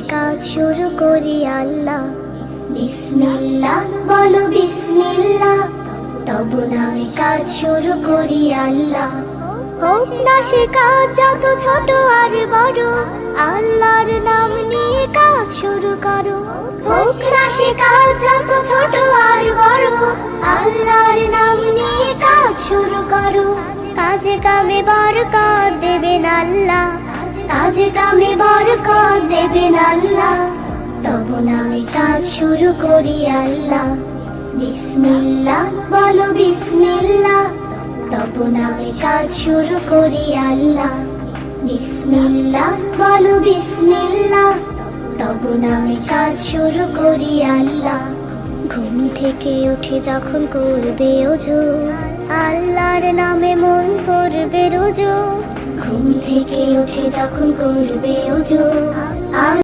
কাজ শুরু করি আল্লাহ। বিসমিল্লাহ, বলো বিসমিল্লাহ। তবু নামে কাজ শুরু করি আল্লাহ। হোক না সে কাজ, যত ছোট আর বড়, আল্লাহর নাম নিয়ে কাজ শুরু করো। হোক না সে কাজ, যত ছোট আর বড়, আল্লাহর নাম নিয়ে কাজ শুরু করো। কাজে কামে দেবেন আল্লাহ। কাজে কামে বরকত দেবেন নামে কাজ শুরু করি আল্লাহ। বিসমিল্লাহ, বলো বিসমিল্লাহ। তবু নামে কাজ শুরু করি আল্লাহ। বিসমিল্লাহ, বলো কাজ শুরু করি আল্লাহ। ঘুম থেকে উঠে যখন করবে ওজো আল্লাহর নামে মন করবে রোজো। ঘুম থেকে উঠে যখন করবে ওজো